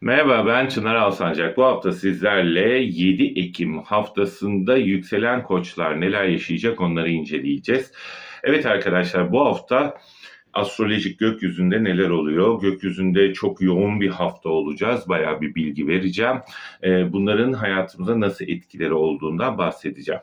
Merhaba ben Çınar Alsancak. Bu hafta sizlerle 7 Ekim haftasında yükselen koçlar neler yaşayacak onları inceleyeceğiz. Evet arkadaşlar bu hafta astrolojik gökyüzünde neler oluyor? Gökyüzünde çok yoğun bir hafta olacağız. Bayağı bir bilgi vereceğim. Ee, Bunların hayatımıza nasıl etkileri olduğundan bahsedeceğim.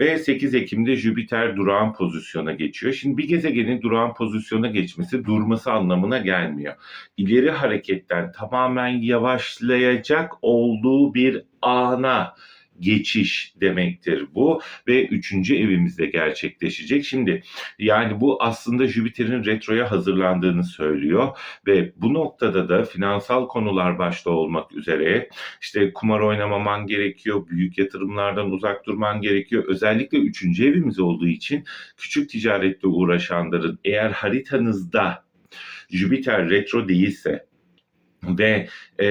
Ve 8 Ekim'de Jüpiter durağan pozisyona geçiyor. Şimdi bir gezegenin durağan pozisyona geçmesi durması anlamına gelmiyor. İleri hareketten tamamen yavaşlayacak olduğu bir ana geçiş demektir bu ve üçüncü evimizde gerçekleşecek. Şimdi yani bu aslında Jüpiter'in retroya hazırlandığını söylüyor ve bu noktada da finansal konular başta olmak üzere işte kumar oynamaman gerekiyor, büyük yatırımlardan uzak durman gerekiyor. Özellikle üçüncü evimiz olduğu için küçük ticaretle uğraşanların eğer haritanızda Jüpiter retro değilse ve e,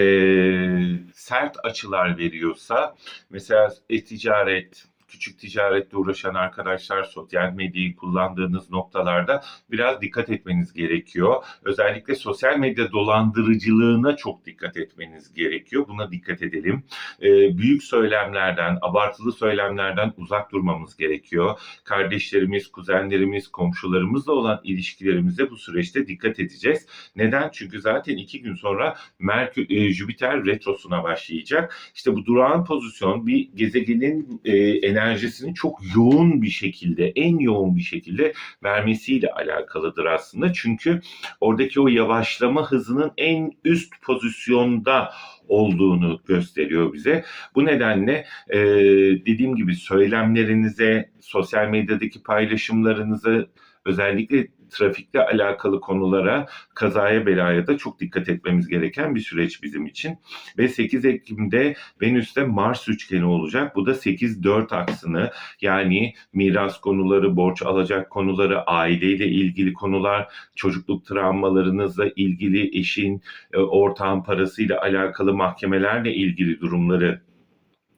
sert açılar veriyorsa mesela e-ticaret, küçük ticaretle uğraşan arkadaşlar sosyal medyayı kullandığınız noktalarda biraz dikkat etmeniz gerekiyor. Özellikle sosyal medya dolandırıcılığına çok dikkat etmeniz gerekiyor. Buna dikkat edelim. E, büyük söylemlerden, abartılı söylemlerden uzak durmamız gerekiyor. Kardeşlerimiz, kuzenlerimiz, komşularımızla olan ilişkilerimize bu süreçte dikkat edeceğiz. Neden? Çünkü zaten iki gün sonra Merkür, e, Jüpiter retrosuna başlayacak. İşte bu durağan pozisyon bir gezegenin e, enerjisini çok yoğun bir şekilde, en yoğun bir şekilde vermesiyle alakalıdır aslında. Çünkü oradaki o yavaşlama hızının en üst pozisyonda olduğunu gösteriyor bize. Bu nedenle e, dediğim gibi söylemlerinize, sosyal medyadaki paylaşımlarınızı özellikle trafikle alakalı konulara, kazaya belaya da çok dikkat etmemiz gereken bir süreç bizim için. Ve 8 Ekim'de Venüs'te Mars üçgeni olacak. Bu da 8-4 aksını yani miras konuları, borç alacak konuları, aileyle ilgili konular, çocukluk travmalarınızla ilgili eşin, e, ortağın parasıyla alakalı mahkemelerle ilgili durumları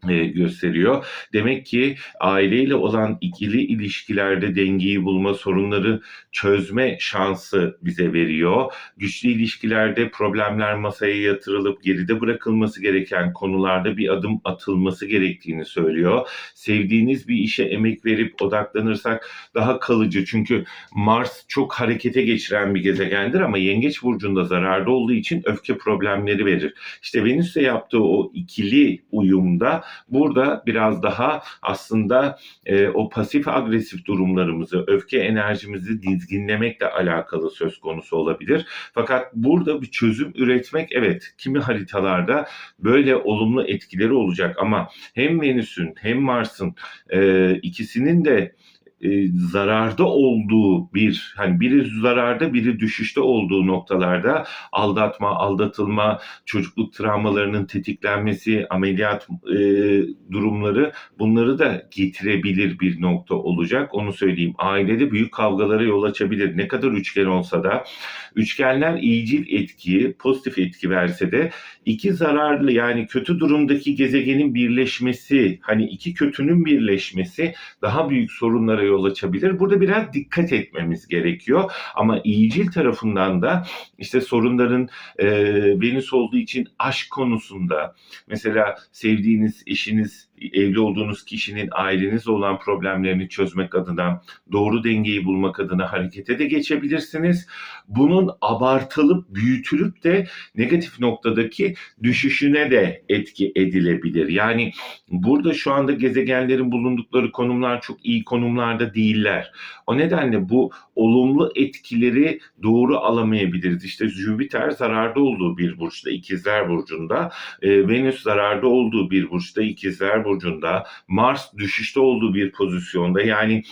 e, gösteriyor. Demek ki aileyle olan ikili ilişkilerde dengeyi bulma, sorunları çözme şansı bize veriyor. Güçlü ilişkilerde problemler masaya yatırılıp geride bırakılması gereken konularda bir adım atılması gerektiğini söylüyor. Sevdiğiniz bir işe emek verip odaklanırsak daha kalıcı. Çünkü Mars çok harekete geçiren bir gezegendir ama Yengeç burcunda zararda olduğu için öfke problemleri verir. İşte Venüs'le yaptığı o ikili uyumda burada biraz daha aslında e, o pasif agresif durumlarımızı, öfke enerjimizi dizginlemekle alakalı söz konusu olabilir. Fakat burada bir çözüm üretmek evet kimi haritalarda böyle olumlu etkileri olacak ama hem Venüs'ün hem Mars'ın e, ikisinin de e, zararda olduğu bir hani biri zararda biri düşüşte olduğu noktalarda aldatma, aldatılma, çocukluk travmalarının tetiklenmesi, ameliyat e, durumları bunları da getirebilir bir nokta olacak. Onu söyleyeyim. Ailede büyük kavgalara yol açabilir. Ne kadar üçgen olsa da üçgenler iyicil etki, pozitif etki verse de iki zararlı yani kötü durumdaki gezegenin birleşmesi, hani iki kötünün birleşmesi daha büyük sorunlara yol açabilir. Burada biraz dikkat etmemiz gerekiyor. Ama iyicil tarafından da işte sorunların e, Venüs olduğu için aşk konusunda mesela sevdiğiniz eşiniz evli olduğunuz kişinin ailenizle olan problemlerini çözmek adına, doğru dengeyi bulmak adına harekete de geçebilirsiniz. Bunun abartılıp büyütülüp de negatif noktadaki düşüşüne de etki edilebilir. Yani burada şu anda gezegenlerin bulundukları konumlar çok iyi konumlarda değiller. O nedenle bu olumlu etkileri doğru alamayabiliriz. İşte Jüpiter zararda olduğu bir burçta, ikizler burcunda, e, Venüs zararda olduğu bir burçta, ikizler burcunda, Mars düşüşte olduğu bir pozisyonda. Yani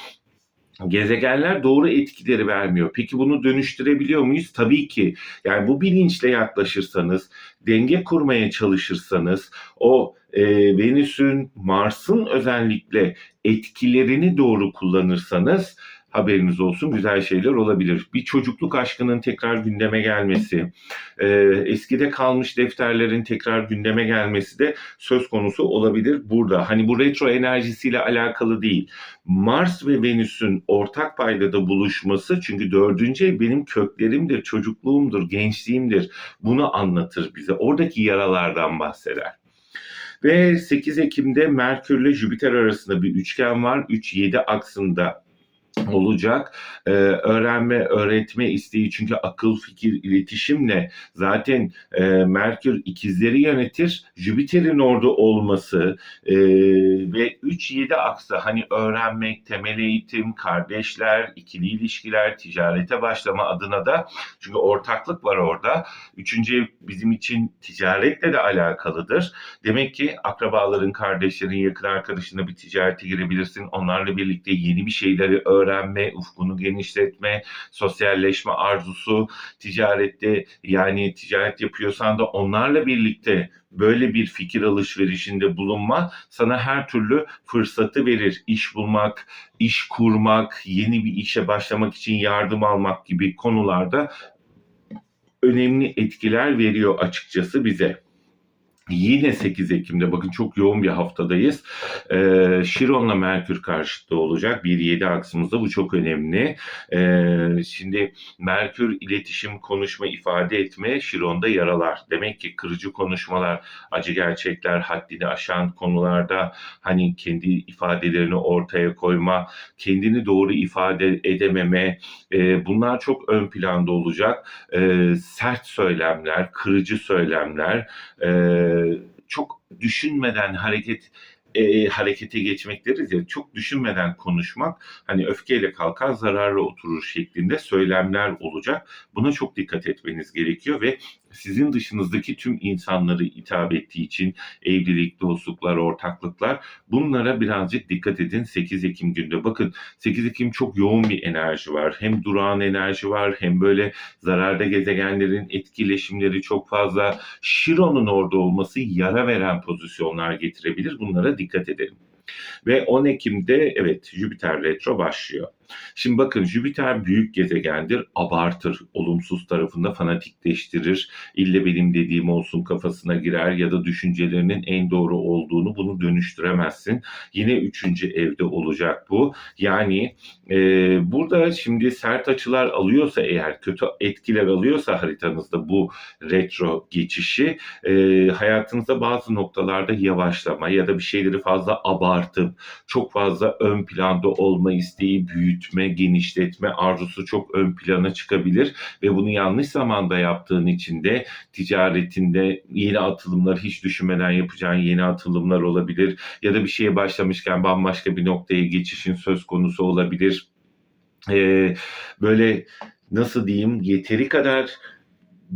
gezegenler doğru etkileri vermiyor. Peki bunu dönüştürebiliyor muyuz? Tabii ki. Yani bu bilinçle yaklaşırsanız, denge kurmaya çalışırsanız, o e, Venüs'ün, Mars'ın özellikle etkilerini doğru kullanırsanız haberiniz olsun güzel şeyler olabilir. Bir çocukluk aşkının tekrar gündeme gelmesi, e, eskide kalmış defterlerin tekrar gündeme gelmesi de söz konusu olabilir burada. Hani bu retro enerjisiyle alakalı değil. Mars ve Venüs'ün ortak paydada buluşması çünkü dördüncü ev benim köklerimdir, çocukluğumdur, gençliğimdir. Bunu anlatır bize. Oradaki yaralardan bahseder. Ve 8 Ekim'de Merkür ile Jüpiter arasında bir üçgen var. 3-7 aksında olacak. Ee, öğrenme, öğretme isteği çünkü akıl, fikir, iletişimle zaten e, Merkür ikizleri yönetir. Jüpiter'in orada olması e, ve 3-7 aksı hani öğrenmek, temel eğitim, kardeşler, ikili ilişkiler, ticarete başlama adına da çünkü ortaklık var orada. Üçüncü ev bizim için ticaretle de alakalıdır. Demek ki akrabaların, kardeşlerin, yakın arkadaşına bir ticarete girebilirsin. Onlarla birlikte yeni bir şeyleri öğrenme, ufkunu genişletme, sosyalleşme arzusu, ticarette yani ticaret yapıyorsan da onlarla birlikte böyle bir fikir alışverişinde bulunma sana her türlü fırsatı verir. İş bulmak, iş kurmak, yeni bir işe başlamak için yardım almak gibi konularda önemli etkiler veriyor açıkçası bize. Yine 8 Ekim'de bakın çok yoğun bir haftadayız. Ee, Şiron'la Merkür karşıtı olacak. 1-7 aksımızda bu çok önemli. Ee, şimdi Merkür iletişim, konuşma, ifade etme Şiron'da yaralar. Demek ki kırıcı konuşmalar, acı gerçekler, haddini aşan konularda hani kendi ifadelerini ortaya koyma, kendini doğru ifade edememe e, bunlar çok ön planda olacak. E, sert söylemler, kırıcı söylemler, e, çok düşünmeden hareket e, harekete geçmek deriz ya çok düşünmeden konuşmak hani öfkeyle kalkar zararla oturur şeklinde söylemler olacak. Buna çok dikkat etmeniz gerekiyor ve sizin dışınızdaki tüm insanları hitap ettiği için evlilik, dostluklar, ortaklıklar bunlara birazcık dikkat edin 8 Ekim günde. Bakın 8 Ekim çok yoğun bir enerji var. Hem durağan enerji var hem böyle zararda gezegenlerin etkileşimleri çok fazla. Şiron'un orada olması yara veren pozisyonlar getirebilir. Bunlara dikkat edelim. Ve 10 Ekim'de evet Jüpiter retro başlıyor. Şimdi bakın Jüpiter büyük gezegendir, abartır, olumsuz tarafında fanatikleştirir, ille benim dediğim olsun kafasına girer ya da düşüncelerinin en doğru olduğunu bunu dönüştüremezsin. Yine üçüncü evde olacak bu. Yani e, burada şimdi sert açılar alıyorsa eğer kötü etkiler alıyorsa haritanızda bu retro geçişi e, hayatınızda bazı noktalarda yavaşlama ya da bir şeyleri fazla abartıp çok fazla ön planda olma isteği büyütme, genişletme arzusu çok ön plana çıkabilir ve bunu yanlış zamanda yaptığın için de ticaretinde yeni atılımlar hiç düşünmeden yapacağın yeni atılımlar olabilir ya da bir şeye başlamışken bambaşka bir noktaya geçişin söz konusu olabilir. Ee, böyle nasıl diyeyim yeteri kadar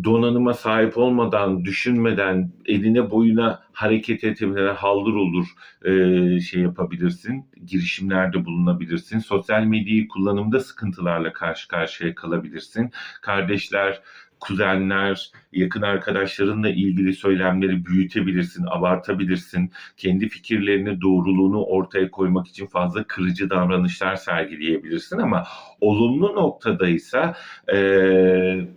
donanıma sahip olmadan, düşünmeden, eline boyuna hareket etmeden haldır olur e, şey yapabilirsin. Girişimlerde bulunabilirsin. Sosyal medyayı kullanımda sıkıntılarla karşı karşıya kalabilirsin. Kardeşler, kuzenler, yakın arkadaşlarınla ilgili söylemleri büyütebilirsin, abartabilirsin. Kendi fikirlerini, doğruluğunu ortaya koymak için fazla kırıcı davranışlar sergileyebilirsin ama olumlu noktadaysa e,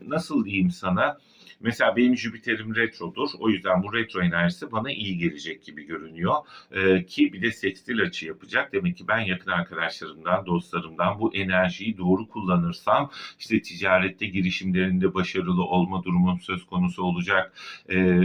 nasıl diyeyim sana? Mesela benim Jüpiter'im retrodur. O yüzden bu retro enerjisi bana iyi gelecek gibi görünüyor. Ee, ki bir de sekstil açı yapacak. Demek ki ben yakın arkadaşlarımdan, dostlarımdan bu enerjiyi doğru kullanırsam işte ticarette girişimlerinde başarılı olma durumum söz konusu olacak. Ee,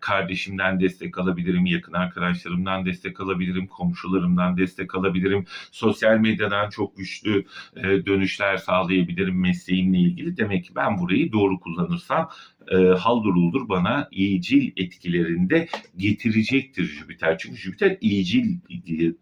kardeşimden destek alabilirim, yakın arkadaşlarımdan destek alabilirim, komşularımdan destek alabilirim. Sosyal medyadan çok güçlü e, dönüşler sağlayabilirim mesleğimle ilgili. Demek ki ben burayı doğru kullanırsam e, halduruldur bana iyicil etkilerinde getirecektir Jüpiter. Çünkü Jüpiter iyicil,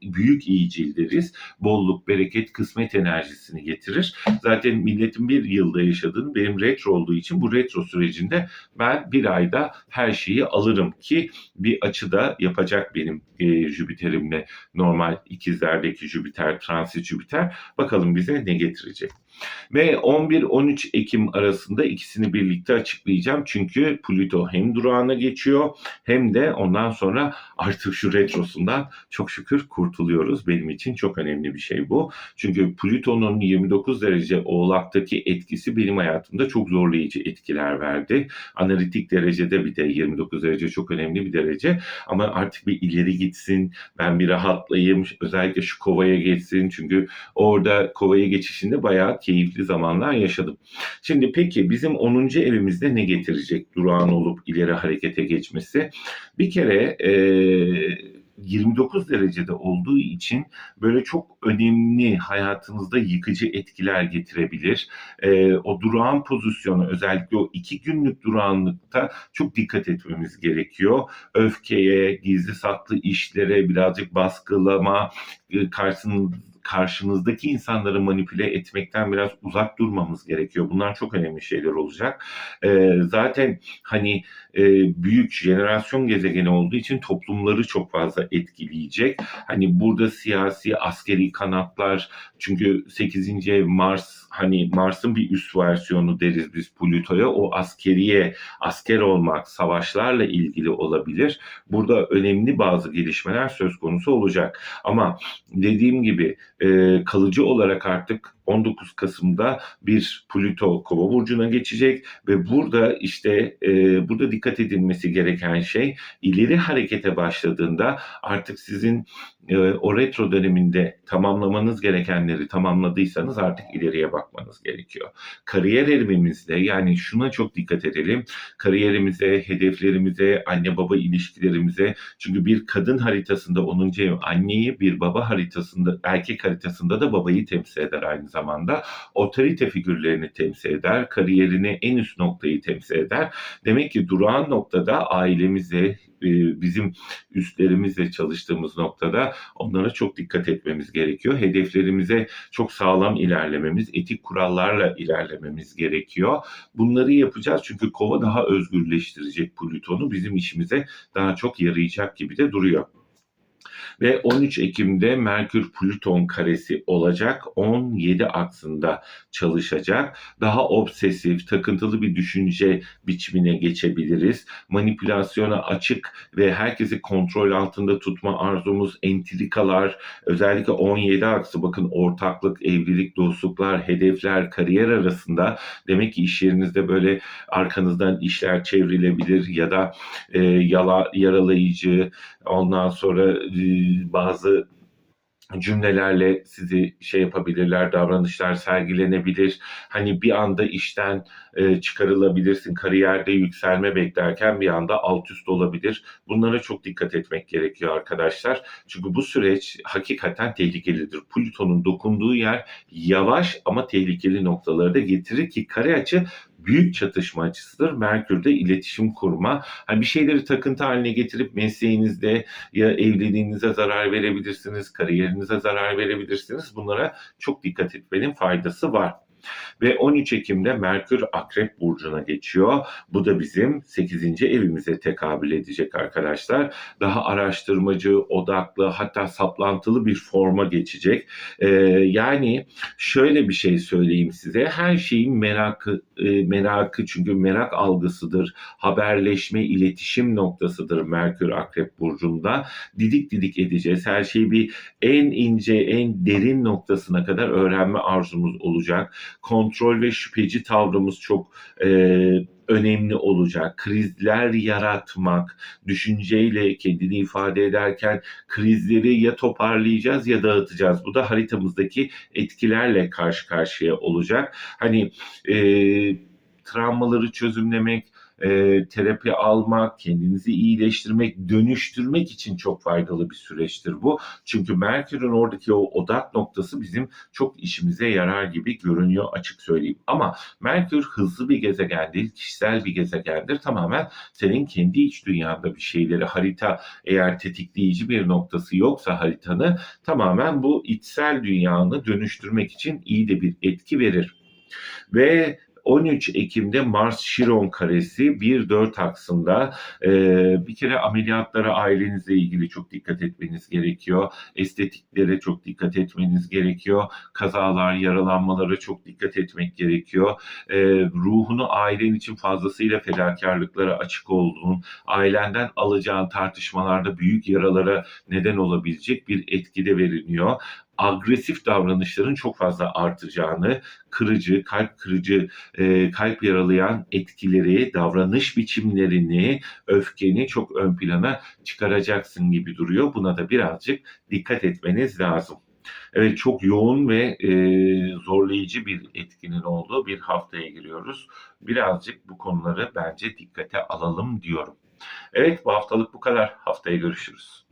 büyük iyicil deriz. Bolluk, bereket, kısmet enerjisini getirir. Zaten milletin bir yılda yaşadığını benim retro olduğu için bu retro sürecinde ben bir ayda her şeyi alırım ki bir açıda yapacak benim e, Jüpiter'imle normal ikizlerdeki Jüpiter, transit Jüpiter. Bakalım bize ne getirecek. Ve 11-13 Ekim arasında ikisini birlikte açıklayacağım. Çünkü Plüto hem durağına geçiyor hem de ondan sonra artık şu retrosundan çok şükür kurtuluyoruz. Benim için çok önemli bir şey bu. Çünkü Plüton'un 29 derece oğlaktaki etkisi benim hayatımda çok zorlayıcı etkiler verdi. Analitik derecede bir de 29 derece çok önemli bir derece. Ama artık bir ileri gitsin, ben bir rahatlayayım, özellikle şu kovaya geçsin. Çünkü orada kovaya geçişinde bayağı keyifli zamanlar yaşadım. Şimdi peki bizim 10. evimizde ne getirecek durağan olup ileri harekete geçmesi? Bir kere eee 29 derecede olduğu için böyle çok önemli hayatınızda yıkıcı etkiler getirebilir. Ee, o durağan pozisyonu özellikle o iki günlük durağanlıkta çok dikkat etmemiz gerekiyor. Öfkeye, gizli saklı işlere, birazcık baskılama, e, karşısında karşınızdaki insanları manipüle etmekten biraz uzak durmamız gerekiyor. Bunlar çok önemli şeyler olacak. Ee, zaten hani e, büyük jenerasyon gezegeni olduğu için toplumları çok fazla etkileyecek. Hani burada siyasi, askeri kanatlar çünkü 8. ev Mars hani Mars'ın bir üst versiyonu deriz biz Plüto'ya. O askeriye, asker olmak, savaşlarla ilgili olabilir. Burada önemli bazı gelişmeler söz konusu olacak. Ama dediğim gibi kalıcı olarak artık 19 Kasım'da bir Plüto Kova burcuna geçecek ve burada işte e, burada dikkat edilmesi gereken şey ileri harekete başladığında artık sizin e, o retro döneminde tamamlamanız gerekenleri tamamladıysanız artık ileriye bakmanız gerekiyor. Kariyer evimizde yani şuna çok dikkat edelim. Kariyerimize, hedeflerimize, anne baba ilişkilerimize çünkü bir kadın haritasında 10. ev anneyi, bir baba haritasında erkek haritasında da babayı temsil eder aynı zamanda. Otorite figürlerini temsil eder, kariyerini en üst noktayı temsil eder. Demek ki durağan noktada ailemize, e, bizim üstlerimizle çalıştığımız noktada onlara çok dikkat etmemiz gerekiyor. Hedeflerimize çok sağlam ilerlememiz, etik kurallarla ilerlememiz gerekiyor. Bunları yapacağız çünkü kova daha özgürleştirecek Plüton'u bizim işimize daha çok yarayacak gibi de duruyor. Ve 13 Ekim'de Merkür Plüton karesi olacak. 17 aksında çalışacak. Daha obsesif, takıntılı bir düşünce biçimine geçebiliriz. Manipülasyona açık ve herkesi kontrol altında tutma arzumuz, entrikalar, özellikle 17 aksı bakın ortaklık, evlilik, dostluklar, hedefler, kariyer arasında demek ki iş yerinizde böyle arkanızdan işler çevrilebilir ya da e, yala, yaralayıcı ondan sonra e, bazı cümlelerle sizi şey yapabilirler, davranışlar sergilenebilir. Hani bir anda işten e, çıkarılabilirsin, kariyerde yükselme beklerken bir anda alt üst olabilir. Bunlara çok dikkat etmek gerekiyor arkadaşlar. Çünkü bu süreç hakikaten tehlikelidir. Plüton'un dokunduğu yer yavaş ama tehlikeli noktaları da getirir ki kare açı büyük çatışma açısıdır. Merkür'de iletişim kurma. Hani bir şeyleri takıntı haline getirip mesleğinizde ya evliliğinize zarar verebilirsiniz, kariyerinize zarar verebilirsiniz. Bunlara çok dikkat etmenin faydası var. Ve 13 Ekim'de Merkür Akrep Burcu'na geçiyor. Bu da bizim 8. evimize tekabül edecek arkadaşlar. Daha araştırmacı, odaklı hatta saplantılı bir forma geçecek. Ee, yani şöyle bir şey söyleyeyim size. Her şeyin merakı, e, merakı çünkü merak algısıdır. Haberleşme, iletişim noktasıdır Merkür Akrep Burcu'nda. Didik didik edeceğiz. Her şeyi bir en ince, en derin noktasına kadar öğrenme arzumuz olacak kontrol ve şüpheci tavrımız çok e, önemli olacak. Krizler yaratmak, düşünceyle kendini ifade ederken krizleri ya toparlayacağız ya dağıtacağız. Bu da haritamızdaki etkilerle karşı karşıya olacak. Hani e, travmaları çözümlemek, e, terapi almak, kendinizi iyileştirmek, dönüştürmek için çok faydalı bir süreçtir bu. Çünkü Merkür'ün oradaki o odak noktası bizim çok işimize yarar gibi görünüyor açık söyleyeyim. Ama Merkür hızlı bir gezegen değil, kişisel bir gezegendir. Tamamen senin kendi iç dünyanda bir şeyleri harita eğer tetikleyici bir noktası yoksa haritanı tamamen bu içsel dünyanı dönüştürmek için iyi de bir etki verir. Ve 13 Ekim'de Mars Şiron karesi 1-4 aksında e, bir kere ameliyatlara ailenizle ilgili çok dikkat etmeniz gerekiyor. Estetiklere çok dikkat etmeniz gerekiyor. Kazalar, yaralanmalara çok dikkat etmek gerekiyor. E, ruhunu ailen için fazlasıyla fedakarlıklara açık olduğun, ailenden alacağın tartışmalarda büyük yaralara neden olabilecek bir etkide veriliyor. Agresif davranışların çok fazla artacağını, kırıcı, kalp kırıcı, e, kalp yaralayan etkileri, davranış biçimlerini, öfkeni çok ön plana çıkaracaksın gibi duruyor. Buna da birazcık dikkat etmeniz lazım. Evet çok yoğun ve e, zorlayıcı bir etkinin olduğu bir haftaya giriyoruz. Birazcık bu konuları bence dikkate alalım diyorum. Evet bu haftalık bu kadar. Haftaya görüşürüz.